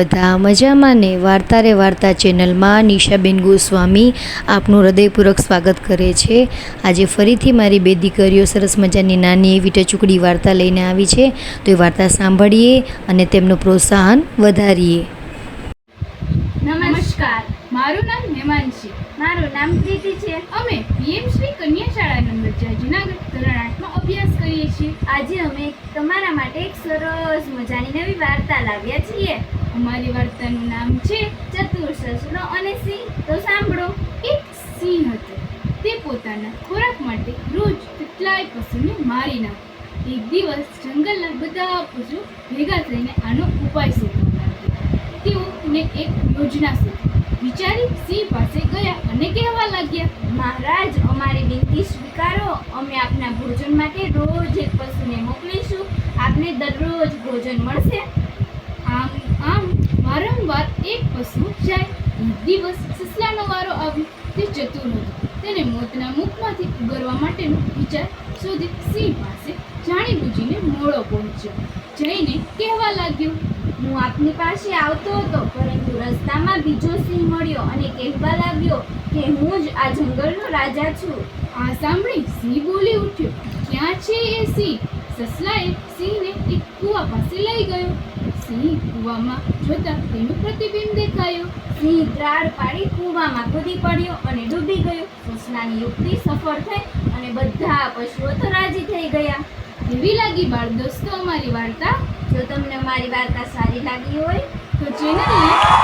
બધા મજામાં ને વાર્તા રે વાર્તા ચેનલમાં નિશાબેન ગોસ્વામી આપનું હૃદયપૂર્વક સ્વાગત કરે છે. આજે ફરીથી મારી બે દીકરીઓ સરસ મજાની નાની એવી ટચુકડી વાર્તા લઈને આવી છે. તો એ વાર્તા સાંભળીએ અને તેમનું પ્રોત્સાહન વધારીએ. નમસ્કાર. મારું નામ હેમાંશી. મારું નામ પ્રીતિ છે. અમે પીએમ શ્રી કન્યા શાળા નંબર ચાર જુનાગઢ ધોરણ આઠમાં અભ્યાસ કરીએ છીએ. આજે અમે તમારા માટે એક સરસ મજાની નવી વાર્તા લાવ્યા છીએ. અમારી વાર્તાનું નામ છે ચતુર સસલો અને સિંહ. તો સાંભળો, એક સિંહ હતો. તે પોતાના ખોરાક માટે રોજ કેટલાય પશુને મારી નાખે. એક દિવસ જંગલના બધા પશુ ભેગા થઈને આનો ઉપાય શોધવા લાગ્યા. તેઓને એક યોજના શોધી. વિચારી સિંહ પાસે ગયા અને કહેવા લાગ્યા, મહારાજ, અમારી વિનંતી સ્વીકારો. અમે આપના ભોજન માટે રોજ એક પશુને મોકલીશું. આપને દરરોજ ભોજન મળશે. એક પશુ જાય દિવસ સસલાનો વારો આવ્યો તે ચતુર હતો તેને મોતના મુખમાંથી ઉગરવા માટેનો વિચાર શોધી સિંહ પાસે જાણી બુજીને મોડો પહોંચ્યો. જઈને કહેવા લાગ્યો, હું આપની પાસે આવતો હતો, પરંતુ રસ્તામાં બીજો સિંહ મળ્યો અને કહેવા લાગ્યો કે હું જ આ જંગલનો રાજા છું. આ સાંભળી સિંહ બોલી ઉઠ્યો, ક્યાં છે એ સિંહ? સસલાએ સિંહને એક કૂવા પાસે લઈ ગયો. સિંહ કૂવામાં જોતા તેનું પ્રતિબિંબ દેખાયો સિંહ ત્રાડ પાડી કૂવામાં કૂદી પડ્યો અને ડૂબી ગયો. સસલાની યુક્તિ સફળ થઈ અને બધા પશુઓ તો રાજી થઈ ગયા. એવી લાગી બાળ દોસ્તો અમારી વાર્તા? જો તમને અમારી વાર્તા સારી લાગી હોય, તો ચેનલને